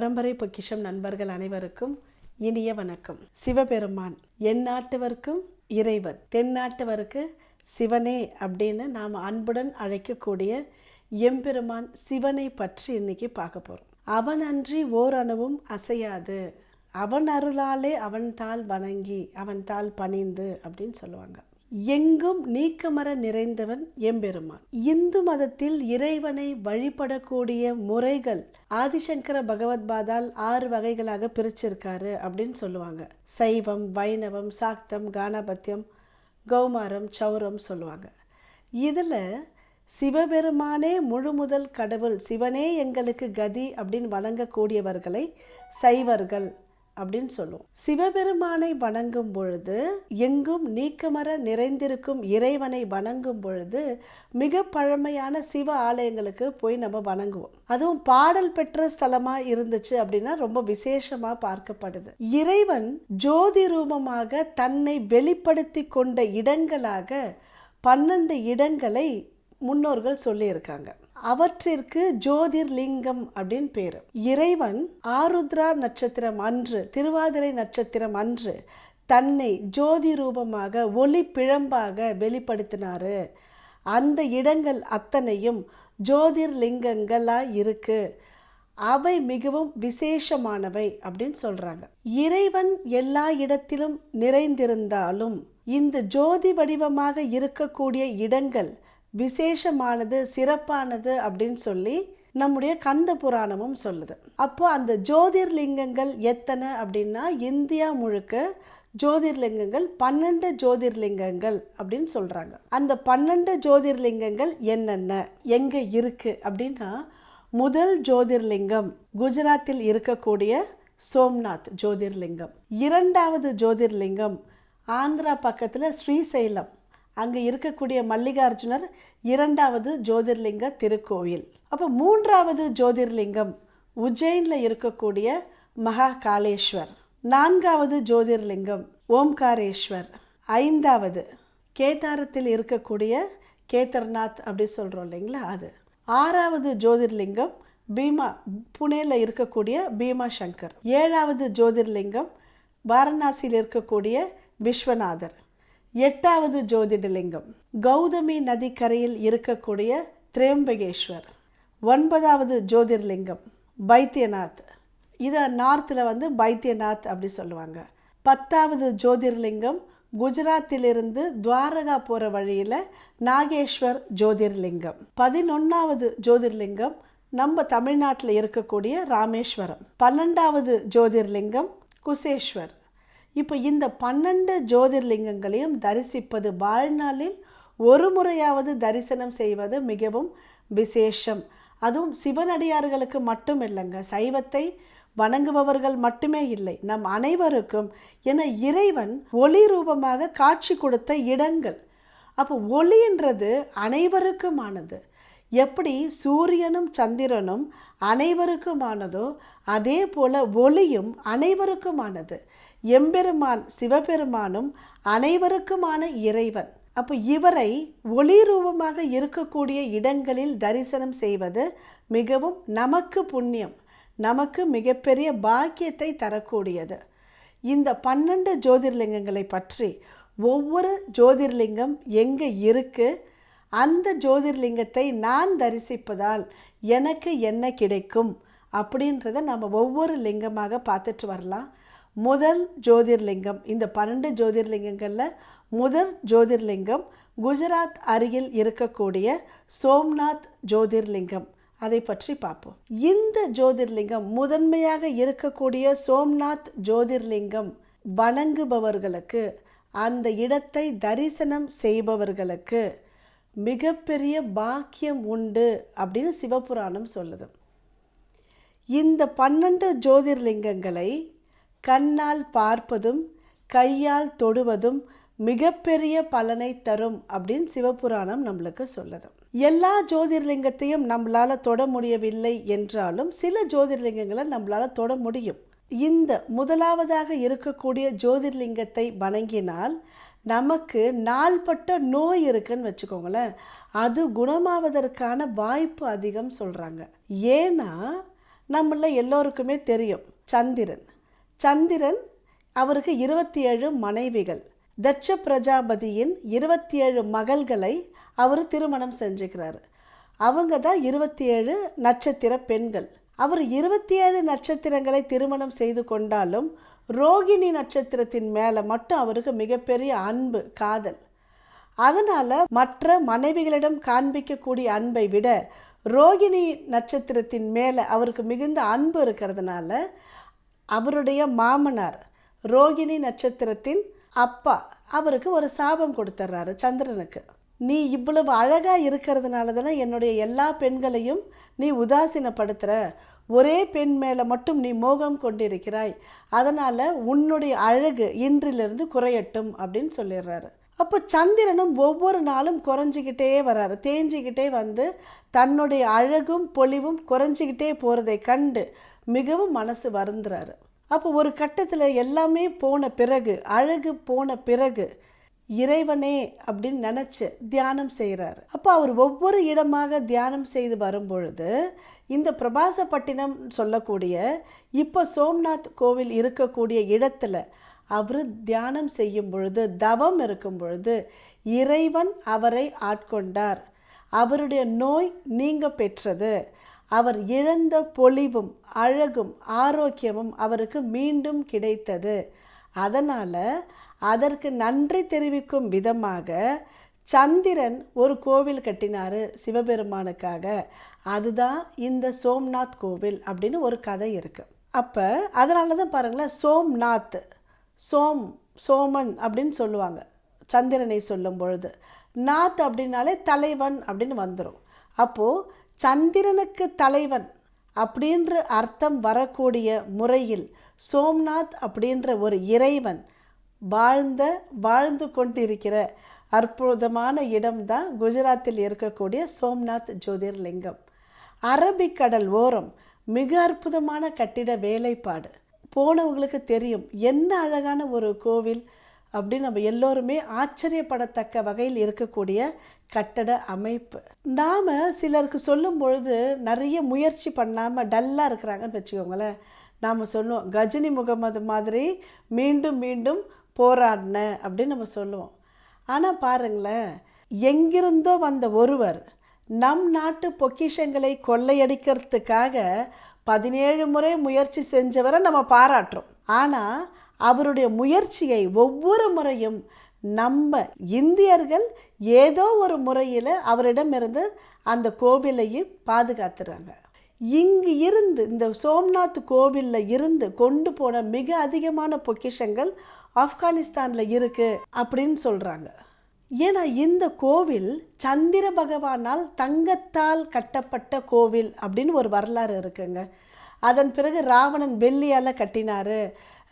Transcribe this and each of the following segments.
பரம்பரை பொக்கிஷம் நண்பர்கள் அனைவருக்கும் இனிய வணக்கம். சிவபெருமான் என் நாட்டவருக்கும் இறைவன் தென்னாட்டவருக்கு சிவனே அப்படின்னு நாம் அன்புடன் அழைக்கக்கூடிய எம்பெருமான் சிவனை பற்றி இன்னைக்கு பார்க்க போகிறோம் அவன் அன்றி ஓர் அணுவும் அசையாது. அவன் அருளாலே அவன் தாள் வணங்கி அவன் தாள் பணிந்து அப்படின்னு சொல்லுவாங்க. எங்கும் நீக்கமர நிறைந்தவன் எம்பெருமான். இந்து மதத்தில் இறைவனை வழிபடக்கூடிய முறைகள் ஆதிசங்கர பகவத்பாதால் ஆறு வகைகளாக பிரிச்சிருக்காரு அப்படின்னு சொல்லுவாங்க. சைவம் வைணவம் சாக்தம் கானபத்தியம் கௌமாரம் சௌரம் சொல்லுவாங்க. இதில் சிவபெருமானே முழு முதல் கடவுள் சிவனே எங்களுக்கு கதி அப்படின்னு வணங்கக்கூடியவர்களை சைவர்கள் அப்படின்னு சொல்லுவோம். சிவபெருமானை வணங்கும் பொழுது எங்கும் நீக்கமர நிறைந்திருக்கும் இறைவனை வணங்கும் பொழுது மிக பழமையான சிவ ஆலயங்களுக்கு போய் நம்ம வணங்குவோம். அதுவும் பாடல் பெற்ற ஸ்தலமா இருந்துச்சு அப்படின்னா ரொம்ப விசேஷமா பார்க்கப்படுது. இறைவன் ஜோதி ரூபமாக தன்னை வெளிப்படுத்தி கொண்ட இடங்களாக பன்னெண்டு இடங்களை முன்னோர்கள் சொல்லியிருக்காங்க. அவற்றிற்கு ஜோதிர்லிங்கம் அப்படின்னு பேர். இறைவன் ஆருத்ரா நட்சத்திரம் அன்று திருவாதிரை நட்சத்திரம் அன்று தன்னை ஜோதி ரூபமாக ஒளி பிழம்பாக வெளிப்படுத்தினார். அந்த இடங்கள் அத்தனையும் ஜோதிர்லிங்கங்களாக இருக்கு. அவை மிகவும் விசேஷமானவை அப்படின்னு சொல்கிறாங்க இறைவன் எல்லா இடத்திலும் நிறைந்திருந்தாலும் இந்த ஜோதி வடிவமாக இருக்கக்கூடிய இடங்கள் விசேஷமானது சிறப்பானது அப்படின்னு சொல்லி நம்முடைய கந்த புராணமும் சொல்லுது. அப்போ அந்த ஜோதிர்லிங்கங்கள் எத்தனை அப்படின்னா இந்தியா முழுக்க ஜோதிர்லிங்கங்கள் பன்னெண்டு ஜோதிர்லிங்கங்கள் அப்படின்னு சொல்கிறாங்க அந்த பன்னெண்டு ஜோதிர்லிங்கங்கள் என்னென்ன? எங்கே இருக்குது அப்படின்னா முதல் ஜோதிர்லிங்கம் குஜராத்தில் இருக்கக்கூடிய சோம்நாத் ஜோதிர்லிங்கம். இரண்டாவது ஜோதிர்லிங்கம் ஆந்திரா பக்கத்தில் ஸ்ரீசைலம் அங்கே இருக்கக்கூடிய மல்லிகார்ஜுனர் இரண்டாவது ஜோதிர்லிங்க திருக்கோயில் அப்போ மூன்றாவது ஜோதிர்லிங்கம் உஜ்ஜைனில் இருக்கக்கூடிய மகா காளேஸ்வர் நான்காவது ஜோதிர்லிங்கம் ஓம்காரேஸ்வர். ஐந்தாவது கேதாரத்தில் இருக்கக்கூடிய கேதர்நாத் அப்படி சொல்கிறோம் இல்லைங்களா அது. ஆறாவது ஜோதிர்லிங்கம் பீமா புனேல இருக்கக்கூடிய பீமா சங்கர் ஏழாவது ஜோதிர்லிங்கம் வாரணாசியில் இருக்கக்கூடிய விஸ்வநாதர். எட்டாவது ஜோதிடலிங்கம். கௌதமி நதிக்கரையில் இருக்கக்கூடிய திரேம்பகேஸ்வர். ஒன்பதாவது ஜோதிர்லிங்கம் பைத்தியநாத். இதை நார்த்தில் வந்து பைத்தியநாத் அப்படி சொல்லுவாங்க. பத்தாவது ஜோதிர்லிங்கம் குஜராத்திலிருந்து துவாரகா போகிற வழியில் நாகேஸ்வர் ஜோதிர்லிங்கம் பதினொன்றாவது ஜோதிர்லிங்கம் நம்ம தமிழ்நாட்டில் இருக்கக்கூடிய ராமேஸ்வரம். பன்னெண்டாவது ஜோதிர்லிங்கம் குசேஸ்வர். இப்போ இந்த பன்னெண்டு ஜோதிர்லிங்கங்களையும் தரிசிப்பது வாழ்நாளில் ஒரு முறையாவது தரிசனம் செய்வது மிகவும் விசேஷம். அதுவும் சிவனடியார்களுக்கு மட்டும் இல்லைங்க. சைவத்தை வணங்குபவர்கள் மட்டுமே இல்லை. நம் அனைவருக்கும் என இறைவன் ஒளி ரூபமாக காட்சி கொடுத்த இடங்கள். அப்போ ஒளின்றது அனைவருக்குமானது. எப்படி சூரியனும் சந்திரனும் அனைவருக்குமானதோ அதே போல ஒளியும் அனைவருக்குமானது. எம்பெருமான் சிவபெருமானும் அனைவருக்குமான இறைவன். அப்போ இவரை ஒளி ரூபமாக இருக்கக்கூடிய இடங்களில் தரிசனம் செய்வது மிகவும் நமக்கு புண்ணியம். நமக்கு மிகப்பெரிய பாக்கியத்தை தரக்கூடியது. இந்த பன்னெண்டு ஜோதிர்லிங்கங்களை பற்றி ஒவ்வொரு ஜோதிர்லிங்கம் எங்கே இருக்குது அந்த ஜோதிர்லிங்கத்தை நான் தரிசிப்பதால் எனக்கு என்ன கிடைக்கும் அப்படின்றத நம்ம ஒவ்வொரு லிங்கமாக பார்த்துட்டு வரலாம். முதல் ஜோதிர்லிங்கம் இந்த பன்னெண்டு ஜோதிர்லிங்கங்களில் முதல் ஜோதிர்லிங்கம் குஜராத் அருகில் இருக்கக்கூடிய சோம்நாத் ஜோதிர்லிங்கம். அதை பற்றி பார்ப்போம். இந்த ஜோதிர்லிங்கம் முதன்மையாக இருக்கக்கூடிய சோம்நாத் ஜோதிர்லிங்கம் வணங்குபவர்களுக்கு அந்த இடத்தை தரிசனம் செய்பவர்களுக்கு மிகப்பெரிய பாக்கியம் உண்டு அப்படின்னு சிவபுராணம் சொல்லுது. இந்த பன்னெண்டு ஜோதிர்லிங்கங்களை கண்ணால் பார்ப்பதும் கையால் தொடுவதும் மிகப்பெரிய பலனை தரும் அப்படின்னு சிவபுராணம் நம்மளுக்கு சொல்லுது. எல்லா ஜோதிர்லிங்கத்தையும் நம்மளால் தொட முடியவில்லை என்றாலும் சில ஜோதிர்லிங்கங்களை நம்மளால் தொட முடியும். இந்த முதலாவதாக இருக்கக்கூடிய ஜோதிர்லிங்கத்தை வணங்கினால் நமக்கு நாள்பட்ட நோய் இருக்குன்னு வச்சுக்கோங்களேன் அது குணமாவதற்கான வாய்ப்பு அதிகம் சொல்கிறாங்க ஏன்னா நம்மள எல்லோருக்குமே தெரியும் சந்திரன். சந்திரன் அவருக்கு இருபத்தி ஏழு மனைவிகள். தட்ச பிரஜாபதியின் இருபத்தி ஏழு மகள்களை அவர் திருமணம் செஞ்சுக்கிறார். அவங்க தான் இருபத்தி ஏழு நட்சத்திர பெண்கள். அவர் இருபத்தி ஏழு நட்சத்திரங்களை திருமணம் செய்து கொண்டாலும் ரோகிணி நட்சத்திரத்தின் மேலே மட்டும் அவருக்கு மிகப்பெரிய அன்பு காதல். அதனால் மற்ற மனைவிகளிடம் காண்பிக்கக்கூடிய அன்பை விட ரோகிணி நட்சத்திரத்தின் மேலே அவருக்கு மிகுந்த அன்பு இருக்கிறதுனால அவருடைய மாமனார் ரோகிணி நட்சத்திரத்தின் அப்பா. அவருக்கு ஒரு சாபம் கொடுத்துட்றாரு சந்திரனுக்கு. நீ இவ்வளவு அழகாக இருக்கிறதுனால தானே என்னுடைய எல்லா பெண்களையும் நீ உதாசீனப்படுத்துகிற ஒரே பெண் மேலே மட்டும் நீ மோகம் கொண்டிருக்கிறாய். அதனால் உன்னுடைய அழகு இன்றிலிருந்து குறையட்டும் அப்படின்னு சொல்லிடுறாரு அப்போ சந்திரனும் ஒவ்வொரு நாளும் குறைஞ்சிக்கிட்டே வராரு. தேஞ்சிக்கிட்டே வந்து தன்னுடைய அழகும் பொலிவும் குறைஞ்சிக்கிட்டே போகிறதை கண்டு மிகவும் மனசு வருந்துறாரு. அப்போ ஒரு கட்டத்தில் எல்லாமே போன பிறகு அழகு போன பிறகு இறைவனே அப்படின்னு நினச்சி தியானம் செய்கிறாரு அப்போ அவர் ஒவ்வொரு இடமாக தியானம் செய்து வரும்பொழுது இந்த பிரபாசப்பட்டினம் சொல்லக்கூடிய இப்போ சோம்நாத் கோவில் இருக்கக்கூடிய இடத்துல அவர் தியானம் செய்யும் பொழுது தவம் இருக்கும் பொழுது இறைவன் அவரை ஆட்கொண்டார். அவருடைய நோய் நீங்க பெற்றது. அவர் இழந்த பொலிவும் அழகும் ஆரோக்கியமும் அவருக்கு மீண்டும் கிடைத்தது. அதனால் அதற்கு நன்றி தெரிவிக்கும் விதமாக சந்திரன் ஒரு கோவில் கட்டினார் சிவபெருமானுக்காக. அதுதான் இந்த சோம்நாத் கோவில் அப்படின்னு ஒரு கதை இருக்குது அப்போ அதனால தான் பாருங்களேன் சோம்நாத் சோம் சோமன் அப்படின்னு சொல்லுவாங்க சந்திரனை சொல்லும் பொழுது. நாத் அப்படின்னாலே தலைவன் அப்படின்னு வந்துடும் அப்போது சந்திரனுக்கு தலைவன் அப்படின்ற அர்த்தம் வரக்கூடிய முறையில் சோம்நாத் அப்படின்ற ஒரு இறைவன் வாழ்ந்த வாழ்ந்து கொண்டிருக்கிற அற்புதமான இடம்தான் குஜராத்தில் இருக்கக்கூடிய சோம்நாத் ஜோதிர்லிங்கம். அரபிக்கடல் ஓரம் மிக அற்புதமான கட்டிட வேலைப்பாடு. போனவங்களுக்கு தெரியும் என்ன அழகான ஒரு கோவில் அப்படின்னு நம்ம எல்லோருமே ஆச்சரியப்படத்தக்க வகையில் இருக்கக்கூடிய கட்டட அமைப்பு. நாம் சிலருக்கு சொல்லும் பொழுது நிறைய முயற்சி பண்ணாமல் டல்லாக இருக்கிறாங்கன்னு வச்சுக்கோங்களேன். நாம் சொல்லுவோம் கஜினி முகமது மாதிரி மீண்டும் மீண்டும் போராடின அப்படின்னு நம்ம சொல்லுவோம். ஆனால் பாருங்களேன் எங்கிருந்தோ வந்த ஒருவர் நம் நாட்டு பொக்கிஷங்களை கொள்ளையடிக்கிறதுக்காக பதினேழு முறை முயற்சி செஞ்சவரை நம்ம பாராட்டுறோம். ஆனால் அவருடைய முயற்சியை ஒவ்வொரு முறையும் நம்ம இந்தியர்கள் ஏதோ ஒரு முறையில் அவரிடமிருந்து அந்த கோவிலையும் பாதுகாத்துறாங்க. இங்கு இருந்து இந்த சோம்நாத் கோவிலில் இருந்து கொண்டு போன மிக அதிகமான பொக்கிஷங்கள் ஆப்கானிஸ்தானில் இருக்குது அப்படின்னு சொல்கிறாங்க ஏன்னா இந்த கோவில் சந்திர பகவானால் தங்கத்தால் கட்டப்பட்ட கோவில் அப்படின்னு ஒரு வரலாறு இருக்குங்க. அதன் பிறகு ராவணன் வெள்ளியால் கட்டினார்.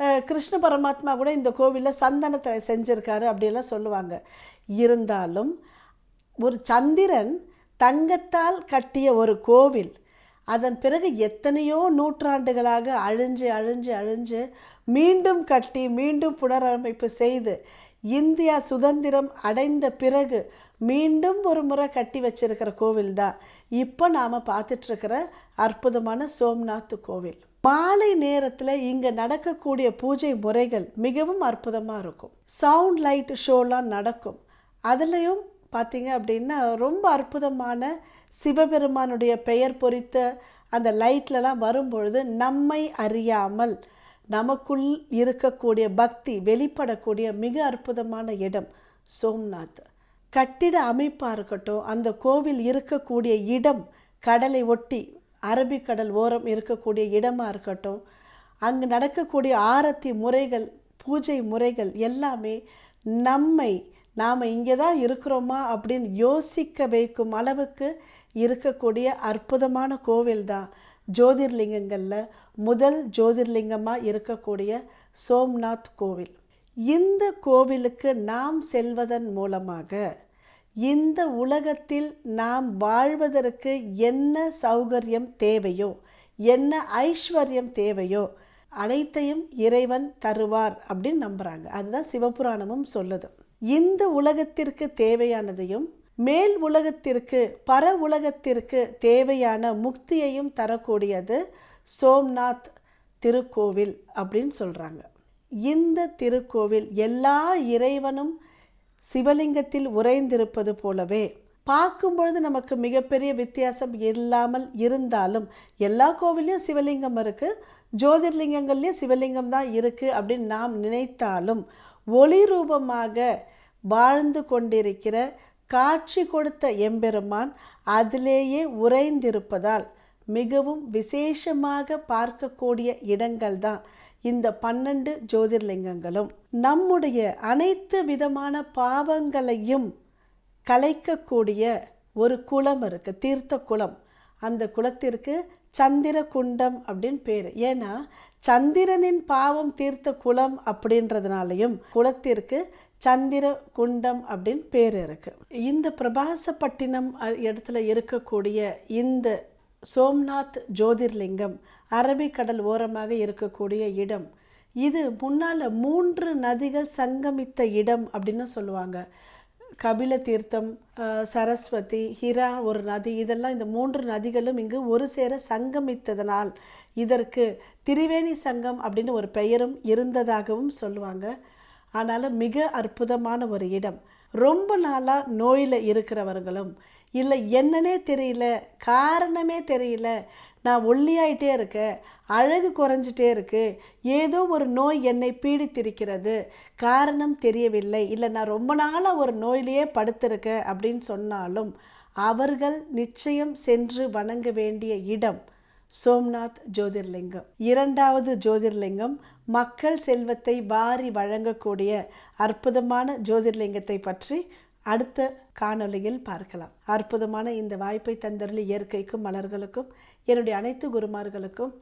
கிருஷ்ண பரமாத்மா கூட இந்த கோவிலில் சந்தனத்தை செஞ்சுருக்காரு அப்படியெல்லாம் சொல்லுவாங்க. இருந்தாலும் ஒரு சந்திரன் தங்கத்தால் கட்டிய ஒரு கோவில் அதன் பிறகு எத்தனையோ நூற்றாண்டுகளாக அழிஞ்சு அழிஞ்சு அழிஞ்சு மீண்டும் கட்டி மீண்டும் புனரமைப்பு செய்து இந்தியா சுதந்திரம் அடைந்த பிறகு மீண்டும் ஒரு முறை கட்டி வச்சிருக்கிற கோவில் தான் இப்போ நாம் பார்த்துட்ருக்கிற அற்புதமான சோம்நாத் கோவில். மாலை நேரத்தில் இங்கே நடக்கக்கூடிய பூஜை முறைகள் மிகவும் அற்புதமாக இருக்கும். சவுண்ட் லைட் ஷோலாம் நடக்கும். அதுலேயும் பார்த்தீங்க அப்படின்னா ரொம்ப அற்புதமான சிவபெருமானுடைய பெயர் பொறித்த அந்த லைட்லலாம் வரும்பொழுது நம்மை அறியாமல் நமக்குள் இருக்கக்கூடிய பக்தி வெளிப்படக்கூடிய மிக அற்புதமான இடம் சோம்நாத். கட்டிட அமைப்பாக இருக்கட்டும் அந்த கோவில் இருக்கக்கூடிய இடம் கடலை ஒட்டி அரபிக்கடல் ஓரம் இருக்கக்கூடிய இடமாக இருக்கட்டும் அங்கு நடக்கக்கூடிய ஆரத்தி முறைகள் பூஜை முறைகள் எல்லாமே நம்மை நாம் இங்கே தான் இருக்கிறோமா அப்படின்னு யோசிக்க வைக்கும் அளவுக்கு இருக்கக்கூடிய அற்புதமான கோவில் தான் ஜோதிர்லிங்கங்களில் முதல் ஜோதிர்லிங்கமாக இருக்கக்கூடிய சோம்நாத் கோவில். இந்த கோவிலுக்கு நாம் செல்வதன் மூலமாக இந்த உலகத்தில் நாம் வாழ்வதற்கு என்ன சௌகரியம் தேவையோ என்ன ஐஸ்வர்யம் தேவையோ அனைத்தையும் இறைவன் தருவார் அப்படின்னு நம்புகிறாங்க அதுதான் சிவபுராணமும் சொல்லுது. இந்த உலகத்திற்கு தேவையானதையும் மேல் உலகத்திற்கு பர உலகத்திற்கு தேவையான முக்தியையும் தரக்கூடியது சோம்நாத் திருக்கோவில் அப்படின்னு சொல்கிறாங்க இந்த திருக்கோவில் எல்லா இறைவனும் சிவலிங்கத்தில் உறைந்திருப்பது போலவே பார்க்கும்பொழுது நமக்கு மிகப்பெரிய வித்தியாசம் இல்லாமல் இருந்தாலும் எல்லா கோவிலையும் சிவலிங்கம் இருக்குது ஜோதிர்லிங்கங்கள்லேயும் சிவலிங்கம் தான் இருக்குது அப்படின்னு நாம் நினைத்தாலும் ஒளி ரூபமாக வாழ்ந்து கொண்டிருக்கிற காட்சி கொடுத்த எம்பெருமான் அதிலேயே உறைந்திருப்பதால் மிகவும் விசேஷமாக பார்க்கக்கூடிய இடங்கள் தான் இந்த பன்னெண்டு ஜோதிர்லிங்கங்களும் நம்முடைய அனைத்து விதமான பாவங்களையும் கலைக்கக்கூடிய ஒரு குளம் இருக்குது தீர்த்த குளம். அந்த குளத்திற்கு சந்திர குண்டம் அப்படின்னு பேர். ஏன்னா சந்திரனின் பாவம் தீர்த்த குளம் அப்படின்றதுனாலையும் குளத்திற்கு சந்திர குண்டம் அப்படின்னு பேர் இருக்கு. இந்த பிரபாசப்பட்டினம் இடத்துல இருக்கக்கூடிய இந்த சோம்நாத் ஜோதிர்லிங்கம் அரபிக்கடல் ஓரமாக இருக்கக்கூடிய இடம். இது முன்னால் மூன்று நதிகள் சங்கமித்த இடம் அப்படின்னு சொல்லுவாங்க. கபில தீர்த்தம் சரஸ்வதி ஹிரா ஒரு நதி. இதெல்லாம் இந்த மூன்று நதிகளும் இங்கு ஒரு சேர சங்கமித்ததனால் இதற்கு திரிவேணி சங்கம் அப்படின்னு ஒரு பெயரும் இருந்ததாகவும் சொல்லுவாங்க. ஆனாலும் மிக அற்புதமான ஒரு இடம். ரொம்ப நாளாக நோயில் இருக்கிறவர்களும் இல்லை என்னன்னே தெரியல காரணமே தெரியல. நான் ஒல்லியாயிட்டே இருக்கேன் அழகு குறைஞ்சிட்டே இருக்கு ஏதோ ஒரு நோய் என்னை பீடித்திருக்கிறது. காரணம் தெரியவில்லை. இல்லை நான் ரொம்ப நாளாக ஒரு நோயிலேயே படுத்திருக்கேன் அப்படின்னு சொன்னாலும் அவர்கள் நிச்சயம் சென்று வணங்க வேண்டிய இடம் சோம்நாத் ஜோதிர்லிங்கம். இரண்டாவது ஜோதிர்லிங்கம் மக்கள் செல்வத்தை வாரி வழங்கக்கூடிய அற்புதமான ஜோதிர்லிங்கத்தை பற்றி அடுத்த காணொளியில் பார்க்கலாம். அற்புதமான இந்த வாய்ப்பை தந்தருள் இயற்கைக்கும் மலர்களுக்கும் என்னுடைய அனைத்து குருமார்களுக்கும்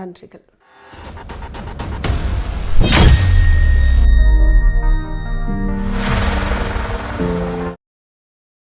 நன்றிகள்.